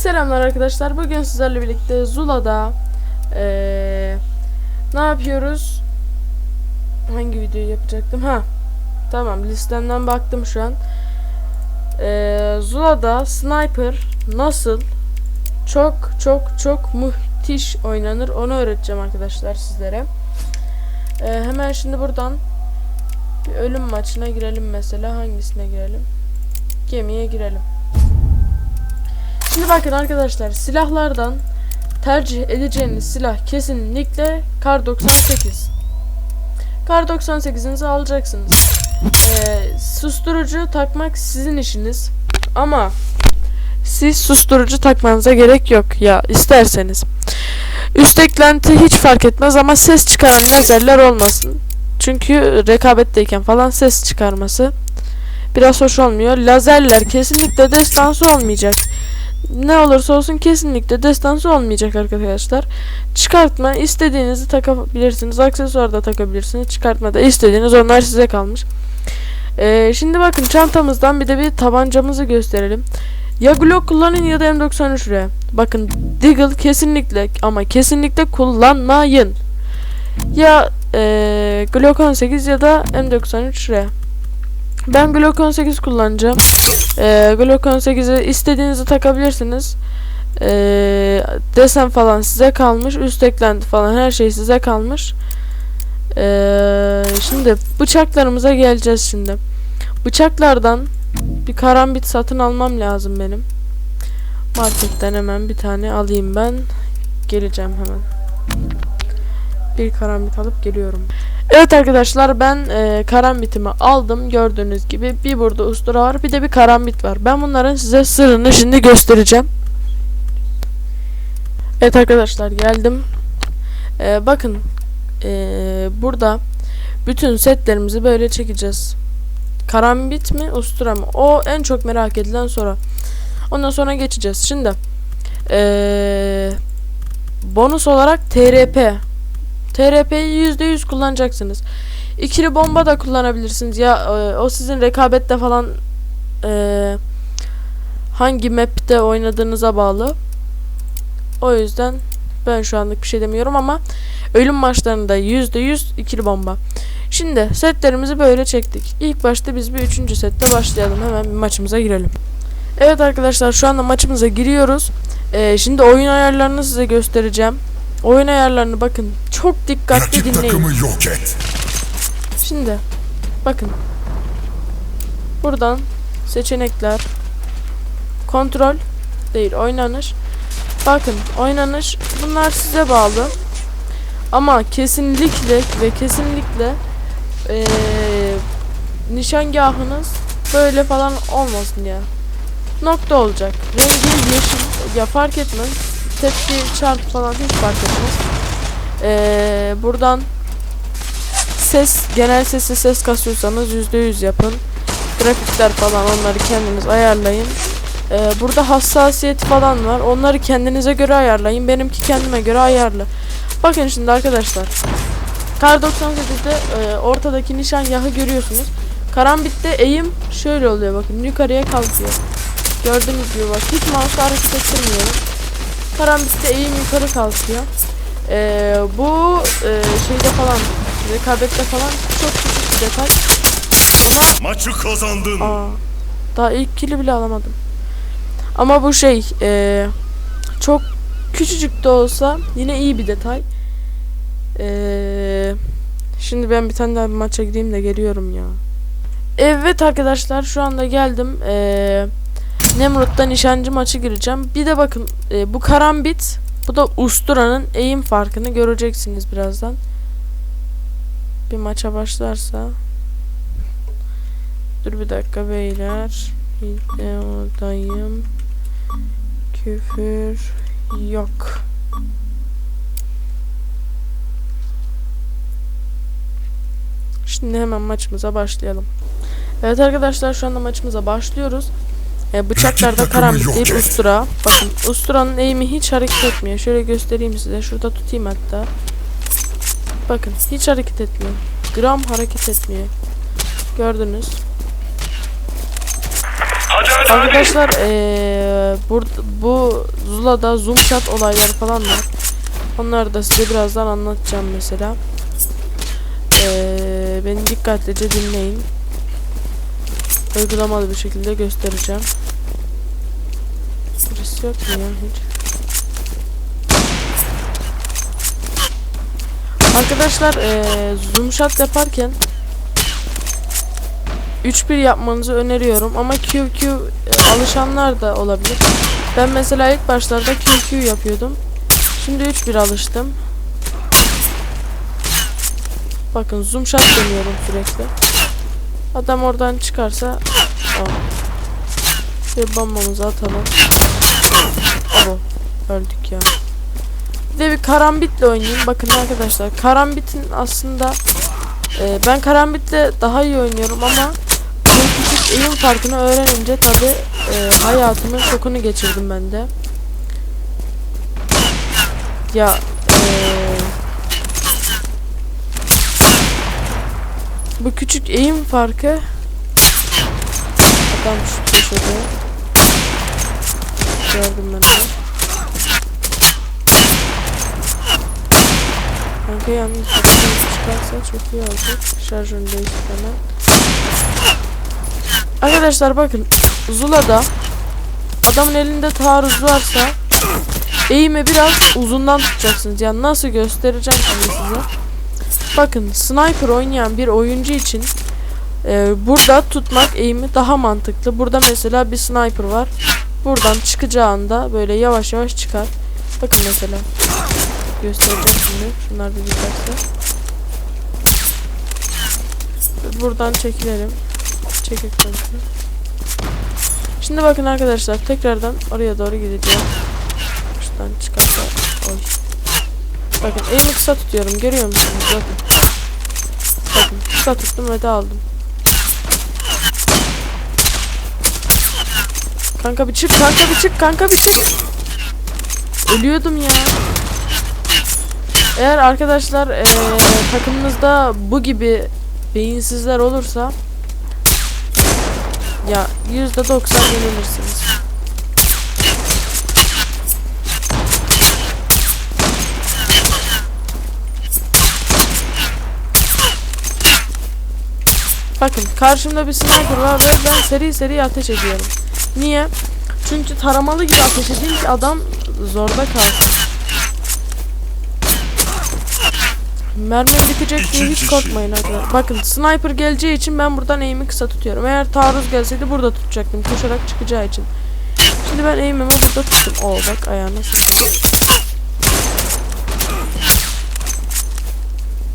Selamlar arkadaşlar. Bugün sizlerle birlikte Zula'da eee, ne yapıyoruz? Hangi videoyu yapacaktım? Ha. Tamam, listemden baktım şu an. Eee, Zula'da sniper nasıl çok çok çok müthiş oynanır onu öğreteceğim arkadaşlar sizlere. Eee, hemen şimdi buradan bir ölüm maçına girelim mesela. Hangisine girelim? Gemiye girelim. Şimdi bakın arkadaşlar silahlardan tercih edeceğiniz silah kesinlikle Kar 98. Kar 98'inizi alacaksınız. Ee, susturucu takmak sizin işiniz. Ama siz susturucu takmanıza gerek yok ya isterseniz. Üst eklenti hiç fark etmez ama ses çıkaran lazerler olmasın. Çünkü rekabetteyken falan ses çıkarması biraz hoş olmuyor. Lazerler kesinlikle destansı olmayacak ne olursa olsun kesinlikle destansı olmayacak arkadaşlar. Çıkartma istediğinizi takabilirsiniz. Aksesuar da takabilirsiniz. Çıkartma da istediğiniz onlar size kalmış. Ee, şimdi bakın çantamızdan bir de bir tabancamızı gösterelim. Ya Glock kullanın ya da M93R. Bakın Deagle kesinlikle ama kesinlikle kullanmayın. Ya ee, Glock 18 ya da M93R. Ben Glock 18 kullanacağım. Ee, Glock 18'i istediğinizi takabilirsiniz. Ee, desen falan size kalmış. Üst eklenti falan her şey size kalmış. Ee, şimdi bıçaklarımıza geleceğiz şimdi. Bıçaklardan bir karambit satın almam lazım benim. Marketten hemen bir tane alayım ben. Geleceğim hemen. Bir karambit alıp geliyorum. Evet arkadaşlar ben e, karambitimi aldım. Gördüğünüz gibi bir burada ustura var bir de bir karambit var. Ben bunların size sırrını şimdi göstereceğim. Evet arkadaşlar geldim. E, bakın e, burada bütün setlerimizi böyle çekeceğiz. Karambit mi ustura mı? O en çok merak edilen soru. Ondan sonra geçeceğiz. Şimdi e, bonus olarak TRP TRP'yi %100 kullanacaksınız. İkili bomba da kullanabilirsiniz. Ya e, o sizin rekabette falan e, hangi map'te oynadığınıza bağlı. O yüzden ben şu anlık bir şey demiyorum ama ölüm maçlarında %100 ikili bomba. Şimdi setlerimizi böyle çektik. İlk başta biz bir üçüncü sette başlayalım. Hemen bir maçımıza girelim. Evet arkadaşlar şu anda maçımıza giriyoruz. E, şimdi oyun ayarlarını size göstereceğim. Oyun ayarlarını bakın çok dikkatli Rakip dinleyin. takımı yok et. Şimdi bakın. Buradan seçenekler kontrol değil oynanış. Bakın oynanış bunlar size bağlı. Ama kesinlikle ve kesinlikle eee nişangahınız böyle falan olmasın ya. Nokta olacak. Rengi yeşil ya fark etmez. Tepki çarp falan hiç fark etmez. Eee buradan ses genel sesi ses kasıyorsanız %100 yapın. Grafikler falan onları kendiniz ayarlayın. Ee, burada hassasiyet falan var. Onları kendinize göre ayarlayın. Benimki kendime göre ayarlı. Bakın şimdi arkadaşlar. Kar 98'de e, ortadaki nişangahı görüyorsunuz. Karambit'te eğim şöyle oluyor bakın. Yukarıya kalkıyor. Gördüğünüz gibi bak. Hiç mouse'u hareket ettirmiyorum. Karambit'te eğim yukarı kalkıyor. Ee, bu e, şeyde falan rekabette falan çok küçük bir detay. Ama Maçı kazandın. aa, daha ilk kili bile alamadım. Ama bu şey e, çok küçücük de olsa yine iyi bir detay. E, şimdi ben bir tane daha bir maça gideyim de geliyorum ya. Evet arkadaşlar şu anda geldim. E, Nemrut'ta nişancı maçı gireceğim. Bir de bakın e, bu karambit bu da Ustura'nın eğim farkını göreceksiniz birazdan. Bir maça başlarsa. Dur bir dakika beyler. Videodayım. Küfür yok. Şimdi hemen maçımıza başlayalım. Evet arkadaşlar şu anda maçımıza başlıyoruz. E, bıçaklarda takımı karambit yok değil et. ustura. Bakın usturanın eğimi hiç hareket etmiyor. Şöyle göstereyim size. Şurada tutayım hatta. Bakın hiç hareket etmiyor. Gram hareket etmiyor. Gördünüz. Arkadaşlar eee burada bu Zula'da zoom shot olayları falan var. Onları da size birazdan anlatacağım mesela. Eee beni dikkatlice dinleyin. Uygulamalı bir şekilde göstereceğim. Birisi yok mu ya hiç? Arkadaşlar eee zoom shot yaparken 3-1 yapmanızı öneriyorum ama QQ e, alışanlar da olabilir. Ben mesela ilk başlarda QQ yapıyordum. Şimdi 3-1 alıştım. Bakın zoom shot deniyorum sürekli. Adam oradan çıkarsa Aa. bir bombamızı atalım. Abo öldük ya. Bir de bir karambitle oynayayım. Bakın arkadaşlar karambitin aslında e, ben karambitle daha iyi oynuyorum ama bu eğim farkını öğrenince tabi e, hayatımın şokunu geçirdim ben de. Ya e, bu küçük eğim farkı adam şu köşede gördüm ben onu. Kanka yalnız çıkarsa çok iyi olacak. Şarjörünü değiştir hemen. Arkadaşlar bakın Zula'da adamın elinde taarruz varsa eğimi biraz uzundan tutacaksınız. Yani nasıl göstereceğim size. Bakın sniper oynayan bir oyuncu için e, burada tutmak eğimi daha mantıklı. Burada mesela bir sniper var. Buradan çıkacağında böyle yavaş yavaş çıkar. Bakın mesela. Göstereceğim şimdi. Şunlar bir giderse. Buradan çekilelim. Kontrol. Şimdi bakın arkadaşlar tekrardan oraya doğru gideceğim. Şuradan çıkarsa oy. Bakın elimi kısa tutuyorum görüyor musunuz? Bakın. Bakın kısa tuttum ve de aldım. Kanka bir çık, kanka bir çık, kanka bir çık. Ölüyordum ya. Eğer arkadaşlar eee, takımınızda bu gibi beyinsizler olursa ya yüzde doksan yenilirsiniz. Bakın karşımda bir sniper var ve ben seri seri ateş ediyorum. Niye? Çünkü taramalı gibi ateş edeyim ki adam zorda kalsın. Mermim bitecek diye hiç korkmayın arkadaşlar. Bakın sniper geleceği için ben buradan eğimi kısa tutuyorum. Eğer taarruz gelseydi burada tutacaktım koşarak çıkacağı için. Şimdi ben eğimimi burada tuttum. Oo bak ayağına sıktım.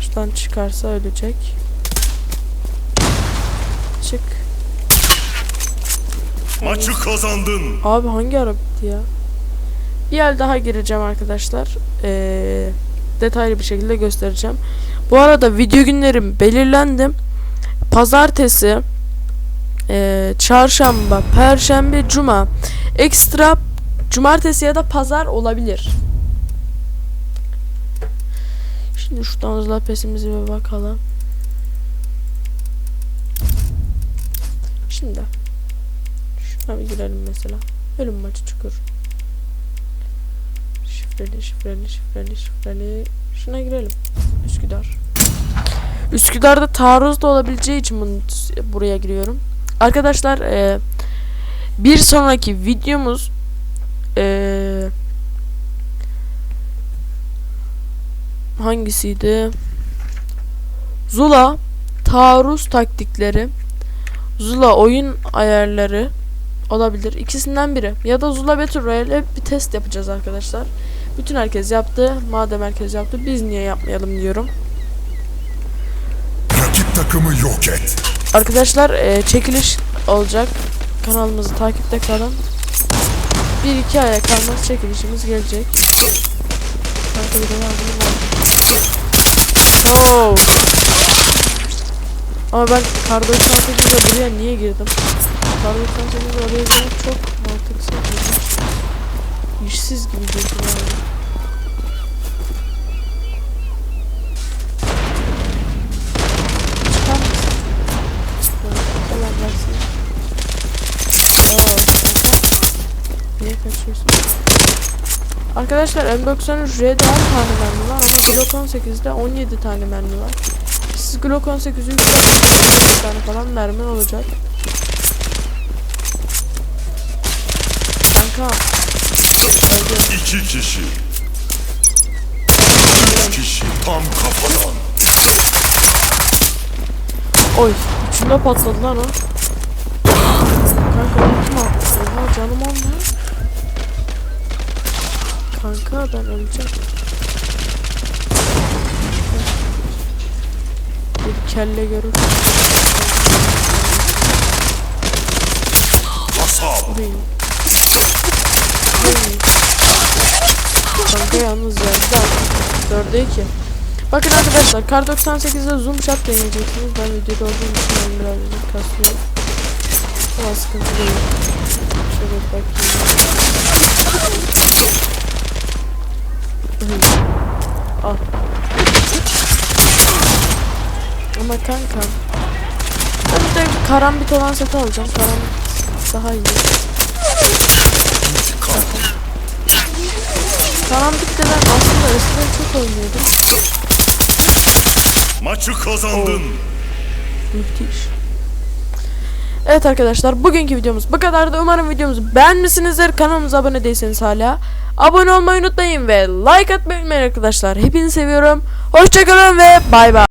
Şuradan çıkarsa ölecek. Çık. Maçı kazandın. Abi hangi ara ya? Bir el daha gireceğim arkadaşlar. Ee, detaylı bir şekilde göstereceğim. Bu arada video günlerim belirlendi. Pazartesi, ee, çarşamba, perşembe, cuma. Ekstra cumartesi ya da pazar olabilir. Şimdi şuradan hızla pesimizi bir bakalım. Şimdi şuna girelim mesela. Ölüm maçı çukur. Şifreli, şifreli, şifreli, şifreli. Şuna girelim. Üsküdar. Üsküdar'da taarruz da olabileceği için bunu buraya giriyorum. Arkadaşlar eee, bir sonraki videomuz eee, hangisiydi? Zula taarruz taktikleri Zula oyun ayarları olabilir. İkisinden biri. Ya da Zula Battle Royale bir test yapacağız arkadaşlar. Bütün herkes yaptı. Madem herkes yaptı biz niye yapmayalım diyorum. Rakip takımı yok et. Arkadaşlar e, çekiliş olacak. Kanalımızı takipte kalın. Bir iki aya kalmaz çekilişimiz gelecek. Kanka bir de var mı? Var. Oh. Ama ben kar 98'de buraya niye girdim? Kar 98 oraya göre çok mantıksız gibi. Güçsüz gibi gözüküyor. Çıkar mısın? Çıkar. Kolay Arkadaşlar Unboxer'ın J'de 10 tane mermi var ama Glock 18'de 17 tane mermi var. Siz Glock 18'i 3 tane falan mermi olacak. Kanka. İki kişi. Üç kişi. Tam kafadan. Oy. Üçünde patladı lan o. Kanka unutma. Oha canım olma. Kanka ben öleceğim. Bir kelle görür. Kasap. Oy. Kanka yalnız yazdı. 4'e 2. Bakın arkadaşlar kar 98'de zoom shot deneyeceksiniz. Ben videoda olduğum için birazcık kasıyorum. Ama sıkıntı değil. Şöyle bakayım. Al. Ama kanka. Ben bir de karambit olan seti alacağım. Karambit daha iyi. De ben aslında eskiden çok oynuyordum. Maçı kazandın. Müthiş. Evet arkadaşlar bugünkü videomuz bu kadardı. Umarım videomuzu beğenmişsinizdir. Kanalımıza abone değilseniz hala abone olmayı unutmayın ve like atmayı unutmayın arkadaşlar. Hepinizi seviyorum. Hoşçakalın ve bay bay.